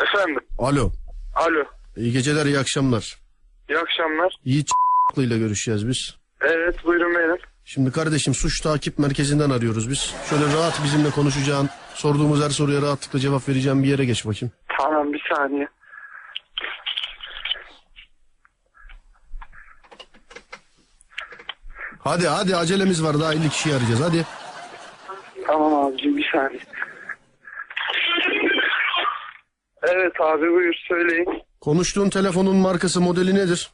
Efendim. Alo. Alo. İyi geceler, iyi akşamlar. İyi akşamlar. Yiğit ile görüşeceğiz biz. Evet buyurun benim. Şimdi kardeşim suç takip merkezinden arıyoruz biz. Şöyle rahat bizimle konuşacağın, sorduğumuz her soruya rahatlıkla cevap vereceğin bir yere geç bakayım. Tamam bir saniye. Hadi hadi acelemiz var daha 50 kişiyi arayacağız hadi. Tamam abicim bir saniye. Evet abi buyur söyleyin. Konuştuğun telefonun markası modeli nedir?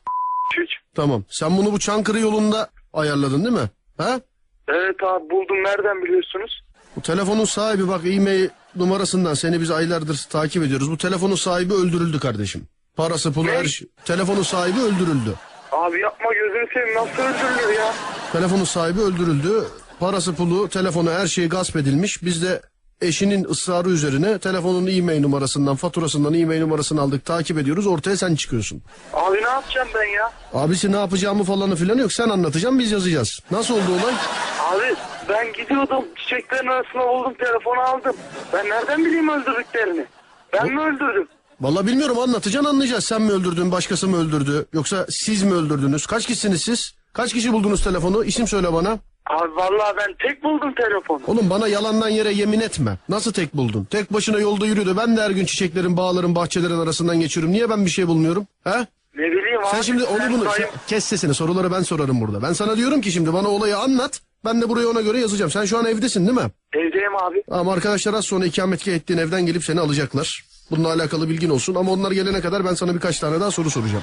Üç. Tamam. Sen bunu bu Çankırı yolunda ayarladın değil mi? Ha? Evet abi buldum nereden biliyorsunuz? Bu telefonun sahibi bak e-mail numarasından seni biz aylardır takip ediyoruz. Bu telefonun sahibi öldürüldü kardeşim. Parası pulu Ne? her şey. Telefonun sahibi öldürüldü. Abi yapma gözünü seveyim nasıl öldürülür ya? Telefonun sahibi öldürüldü. Parası pulu, telefonu her şeyi gasp edilmiş. Biz de eşinin ısrarı üzerine telefonun e-mail numarasından, faturasından e-mail numarasını aldık, takip ediyoruz. Ortaya sen çıkıyorsun. Abi ne yapacağım ben ya? Abisi ne yapacağımı falanı filan yok. Sen anlatacaksın, biz yazacağız. Nasıl oldu olay? Abi ben gidiyordum çiçeklerin arasında buldum telefonu aldım. Ben nereden bileyim öldürdüklerini? Ben mi öldürdüm? Vallahi bilmiyorum anlatacaksın anlayacağız. Sen mi öldürdün, başkası mı öldürdü? Yoksa siz mi öldürdünüz? Kaç kişisiniz siz? Kaç kişi buldunuz telefonu? İsim söyle bana. Abi vallahi ben tek buldum telefonu. Oğlum bana yalandan yere yemin etme. Nasıl tek buldun? Tek başına yolda yürüdü. Ben de her gün çiçeklerin, bağların, bahçelerin arasından geçiyorum. Niye ben bir şey bulmuyorum? He? Ne bileyim abi. Sen şimdi onu bunu sen- kes sesini. Soruları ben sorarım burada. Ben sana diyorum ki şimdi bana olayı anlat. Ben de buraya ona göre yazacağım. Sen şu an evdesin değil mi? Evdeyim abi. Ama arkadaşlar az sonra ikametgah ettiğin evden gelip seni alacaklar. Bununla alakalı bilgin olsun ama onlar gelene kadar ben sana birkaç tane daha soru soracağım.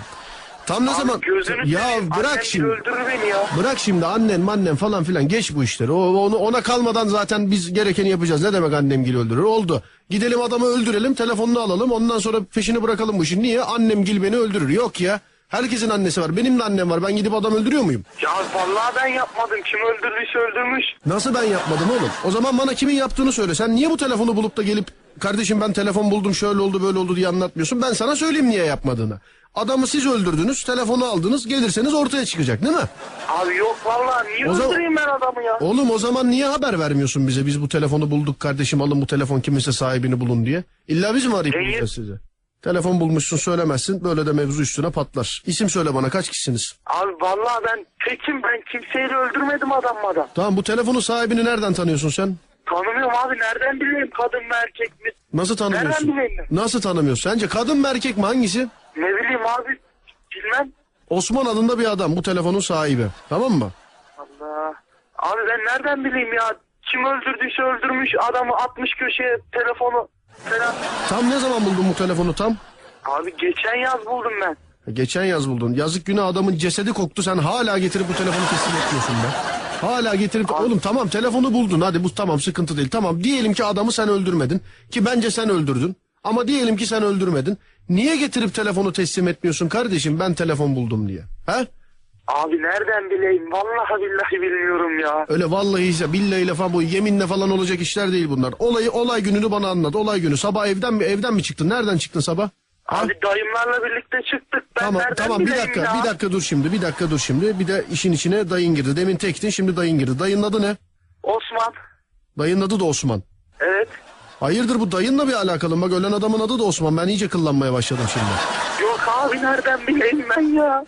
Tam ne Abi zaman? gözünü Ya seveyim, bırak annem şimdi. öldürür beni ya. Bırak şimdi annen mannen falan filan geç bu işleri. O, onu, ona kalmadan zaten biz gerekeni yapacağız. Ne demek annem gil öldürür? Oldu. Gidelim adamı öldürelim telefonunu alalım ondan sonra peşini bırakalım bu işin. Niye? Annem gil beni öldürür. Yok ya. Herkesin annesi var. Benim de annem var. Ben gidip adam öldürüyor muyum? Ya vallahi ben yapmadım. Kim öldürdüyse öldürmüş. Nasıl ben yapmadım oğlum? O zaman bana kimin yaptığını söyle. Sen niye bu telefonu bulup da gelip kardeşim ben telefon buldum şöyle oldu böyle oldu diye anlatmıyorsun. Ben sana söyleyeyim niye yapmadığını. Adamı siz öldürdünüz, telefonu aldınız, gelirseniz ortaya çıkacak değil mi? Abi yok vallahi niye O zaman- öldüreyim ben adamı ya? Oğlum o zaman niye haber vermiyorsun bize? Biz bu telefonu bulduk kardeşim alın bu telefon kiminse sahibini bulun diye. İlla biz mi arayıp Değil. bulacağız size? Telefon bulmuşsun söylemezsin böyle de mevzu üstüne patlar. İsim söyle bana kaç kişisiniz? Abi vallahi ben tekim ben kimseyi de öldürmedim adammadan. Tamam bu telefonun sahibini nereden tanıyorsun sen? Tanımıyorum abi nereden bileyim kadın mı erkek mi? Nasıl tanımıyorsun? Nereden bileyim? Nasıl tanımıyorsun? Sence kadın mı erkek mi hangisi? Ne bileyim abi bilmem. Osman adında bir adam bu telefonun sahibi. Tamam mı? Allah. Abi ben nereden bileyim ya? Kim öldürdüyse öldürmüş adamı atmış köşeye telefonu falan. Tam ne zaman buldun bu telefonu tam? Abi geçen yaz buldum ben. Geçen yaz buldun. Yazık günah adamın cesedi koktu. Sen hala getirip bu telefonu teslim etmiyorsun be. Hala getirip... Oğlum tamam telefonu buldun. Hadi bu tamam sıkıntı değil. Tamam diyelim ki adamı sen öldürmedin. Ki bence sen öldürdün. Ama diyelim ki sen öldürmedin. Niye getirip telefonu teslim etmiyorsun kardeşim ben telefon buldum diye? He? Abi nereden bileyim? Vallahi billahi bilmiyorum ya. Öyle vallahi billahi falan bu yeminle falan olacak işler değil bunlar. Olayı olay gününü bana anlat. Olay günü sabah evden mi evden mi çıktın? Nereden çıktın sabah? Abi dayımlarla birlikte çıktık. Ben Tamam nereden tamam bir bileyim dakika ya? bir dakika dur şimdi bir dakika dur şimdi. Bir de işin içine dayın girdi. Demin tektin şimdi dayın girdi. Dayının adı ne? Osman. Dayının adı da Osman. Evet. Hayırdır bu dayınla bir alakalı mı? Bak ölen adamın adı da Osman. Ben iyice kıllanmaya başladım şimdi. Yok abi nereden bileyim ben ya?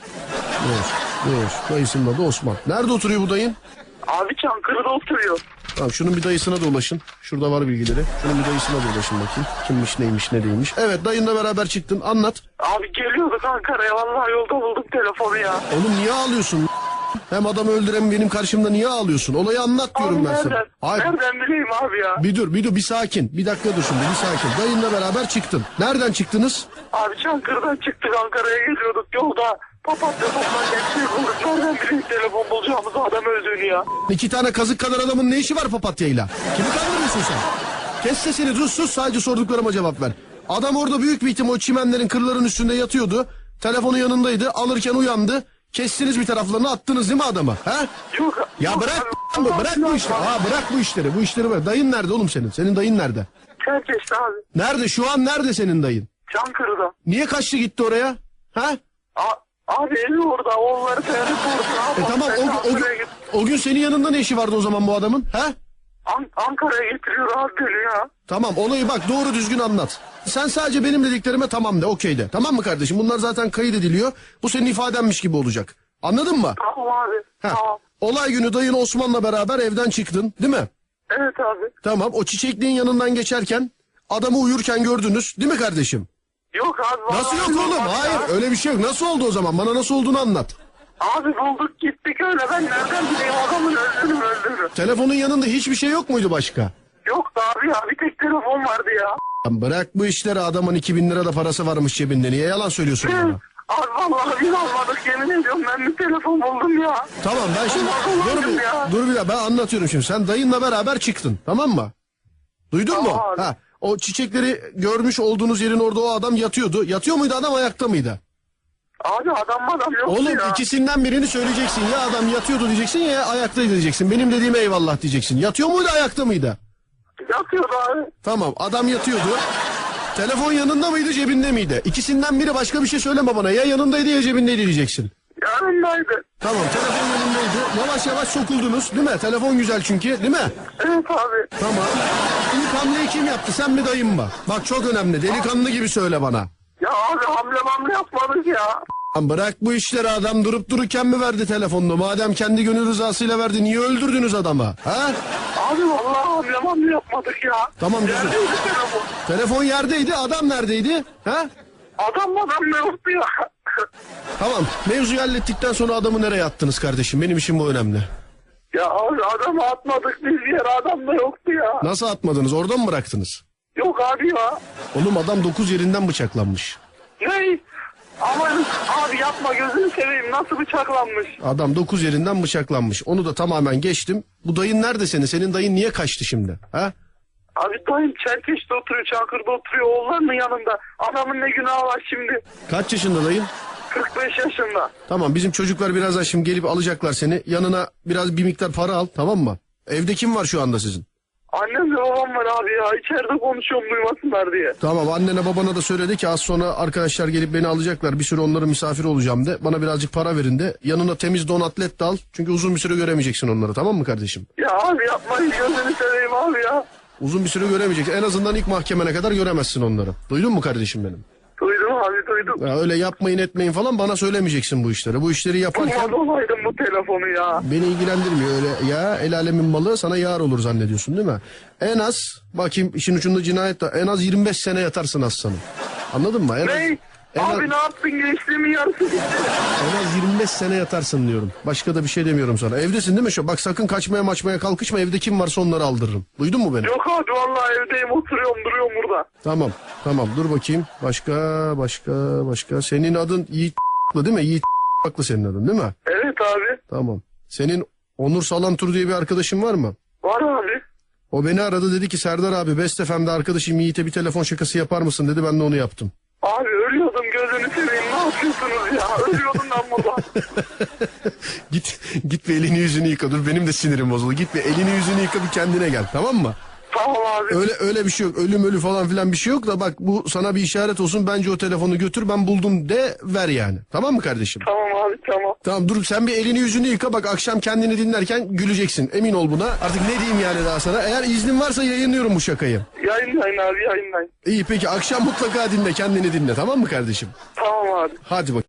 Dur, dur. Dayısının adı Osman. Nerede oturuyor bu dayın? Abi Çankırı'da oturuyor. Tamam şunun bir dayısına da ulaşın. Şurada var bilgileri. Şunun bir dayısına da ulaşın bakayım. Kimmiş neymiş ne değilmiş. Evet dayınla beraber çıktın. Anlat. Abi geliyorduk Ankara'ya vallahi yolda buldum telefonu ya. Oğlum niye ağlıyorsun? Hem adamı öldüren benim karşımda niye ağlıyorsun? Olayı anlat diyorum Abi ben sana. nereden? Hayır. Nereden bileyim abi ya? Bir dur bir dur bir sakin. Bir dakika dur şimdi bir sakin. Dayınla beraber çıktın. Nereden çıktınız? Abi Çankırı'dan çıktık Ankara'ya geliyorduk yolda. Papatya toplanacak şey bulduk. Nereden bileyim telefon bulacağımızı adam öldüğünü ya. İki tane kazık kadar adamın ne işi var papatyayla? Kimi kandırıyorsun sen? Kes sesini sus sus sadece sorduklarıma cevap ver. Adam orada büyük bir ihtimal o çimenlerin kırların üstünde yatıyordu. Telefonu yanındaydı alırken uyandı. Kestiniz bir taraflarını attınız değil mi adamı? He? Yok. Ya yok bırak abi, bu bırak bu işleri. Ha bırak bu işleri. Bu işleri bırak. Dayın nerede oğlum senin? Senin dayın nerede? Çerkeş'te abi. Nerede? Şu an nerede senin dayın? Çankırı'da. Niye kaçtı gitti oraya? Ha? A- abi evi orada. Oğulları dayanıp orada. E tamam o, o, gün- o gün senin yanında ne işi vardı o zaman bu adamın? Ha? An- Ankara'ya getiriyor beni ya. Tamam olayı bak doğru düzgün anlat. Sen sadece benim dediklerime tamam de okey de. Tamam mı kardeşim? Bunlar zaten kayıt ediliyor. Bu senin ifadenmiş gibi olacak. Anladın mı? Tamam abi. Heh. Tamam. Olay günü dayın Osman'la beraber evden çıktın değil mi? Evet abi. Tamam o çiçekliğin yanından geçerken adamı uyurken gördünüz değil mi kardeşim? Yok abi. Nasıl yok oğlum? Hayır öyle bir şey yok. Nasıl oldu o zaman? Bana nasıl olduğunu anlat. Abi bulduk gittik öyle. Ben nereden bileyim adamın öldüğünü öldüğünü. Telefonun yanında hiçbir şey yok muydu başka? Yoktu abi ya. Bir tek telefon vardı ya. Lan bırak bu işleri adamın 2000 lira da parası varmış cebinde. Niye yalan söylüyorsun bana? Abi vallahi biz almadık yemin ediyorum ben bir telefon buldum ya. Tamam ben şimdi dur bir, ya. dur bir dakika ben anlatıyorum şimdi. Sen dayınla beraber çıktın tamam mı? Duydun mu? Ha, o çiçekleri görmüş olduğunuz yerin orada o adam yatıyordu. Yatıyor muydu adam ayakta mıydı? Abi adam adam yoktu Oğlum ya. ikisinden birini söyleyeceksin. Ya adam yatıyordu diyeceksin ya ayaktaydı diyeceksin. Benim dediğim eyvallah diyeceksin. Yatıyor muydu ayakta mıydı? Yatıyordu abi. Tamam adam yatıyordu. Telefon yanında mıydı cebinde miydi? İkisinden biri başka bir şey söyleme bana. Ya yanındaydı ya cebindeydi diyeceksin. Yanındaydı. Tamam telefon yanındaydı. Yavaş yavaş sokuldunuz değil mi? Telefon güzel çünkü değil mi? Evet abi. Tamam. İlk hamleyi kim yaptı? Sen mi dayın mı? Bak çok önemli. Delikanlı gibi söyle bana. Ya abi hamle mamle yapmadık ya. Lan bırak bu işleri adam durup dururken mi verdi telefonunu? Madem kendi gönül rızasıyla verdi niye öldürdünüz adamı? Ha? Abi vallahi hamle mamle yapmadık ya. Tamam, güzel. Neredeydi telefon? Telefon yerdeydi adam neredeydi? Ha? Adam adam ne yoktu ya. Tamam mevzuyu hallettikten sonra adamı nereye attınız kardeşim? Benim işim bu önemli. ya abi adamı atmadık biz bir yere adam da yoktu ya. Nasıl atmadınız? Orada mı bıraktınız? Yok abi ya. Oğlum adam 9 yerinden bıçaklanmış. Ne? Aman abi yapma gözünü seveyim nasıl bıçaklanmış. Adam 9 yerinden bıçaklanmış. Onu da tamamen geçtim. Bu dayın nerede senin? Senin dayın niye kaçtı şimdi? Ha? Abi dayım Çerkeş'te oturuyor Çankırı'da oturuyor oğullarının yanında. Adamın ne günahı var şimdi. Kaç yaşında dayın? 45 yaşında. Tamam bizim çocuklar birazdan şimdi gelip alacaklar seni. Yanına biraz bir miktar para al tamam mı? Evde kim var şu anda sizin? Annem ve babam var abi ya içeride konuşuyorum duymasınlar diye. Tamam annene babana da söyledi ki az sonra arkadaşlar gelip beni alacaklar. Bir süre onların misafiri olacağım de. Bana birazcık para verin de. Yanına temiz don atlet de al. Çünkü uzun bir süre göremeyeceksin onları tamam mı kardeşim? Ya abi yapmayın gözünü seveyim abi ya. Uzun bir süre göremeyeceksin. En azından ilk mahkemene kadar göremezsin onları. Duydun mu kardeşim benim? Duydum abi duydum. Ya öyle yapmayın etmeyin falan bana söylemeyeceksin bu işleri. Bu işleri yaparken Kurban olaydım bu telefonu ya. beni ilgilendirmiyor öyle ya el alemin malı sana yar olur zannediyorsun değil mi? En az bakayım işin ucunda cinayet de en az 25 sene yatarsın aslanım. Anladın mı? En az, Ne? En az, Abi ne yaptın gençliğimin yarısı gitti. en az 25 sene yatarsın diyorum. Başka da bir şey demiyorum sana. Evdesin değil mi şu? Bak sakın kaçmaya maçmaya kalkışma. Evde kim varsa onları aldırırım. Duydun mu beni? Yok abi vallahi evdeyim oturuyorum duruyorum burada. Tamam. Tamam dur bakayım. Başka başka başka. Senin adın Yiğit değil mi? Yiğit haklı senin adın değil mi? Evet abi. Tamam. Senin Onur Salantur diye bir arkadaşın var mı? Var abi. O beni aradı dedi ki Serdar abi Best FM'de arkadaşım Yiğit'e bir telefon şakası yapar mısın dedi ben de onu yaptım. Abi yapıyorsunuz ya? Ölüyordum ben. Git git bir elini yüzünü yıka dur benim de sinirim bozuldu. Git bir elini yüzünü yıka bir kendine gel tamam mı? Tamam abi. Öyle öyle bir şey yok. Ölüm ölü falan filan bir şey yok da bak bu sana bir işaret olsun. Bence o telefonu götür ben buldum de ver yani. Tamam mı kardeşim? Tamam abi tamam. Tamam dur sen bir elini yüzünü yıka bak akşam kendini dinlerken güleceksin. Emin ol buna. Artık ne diyeyim yani daha sana. Eğer iznin varsa yayınlıyorum bu şakayı. Yayınlayın abi yayınlayın. İyi peki akşam mutlaka dinle kendini dinle tamam mı kardeşim? Tamam abi. Hadi bak.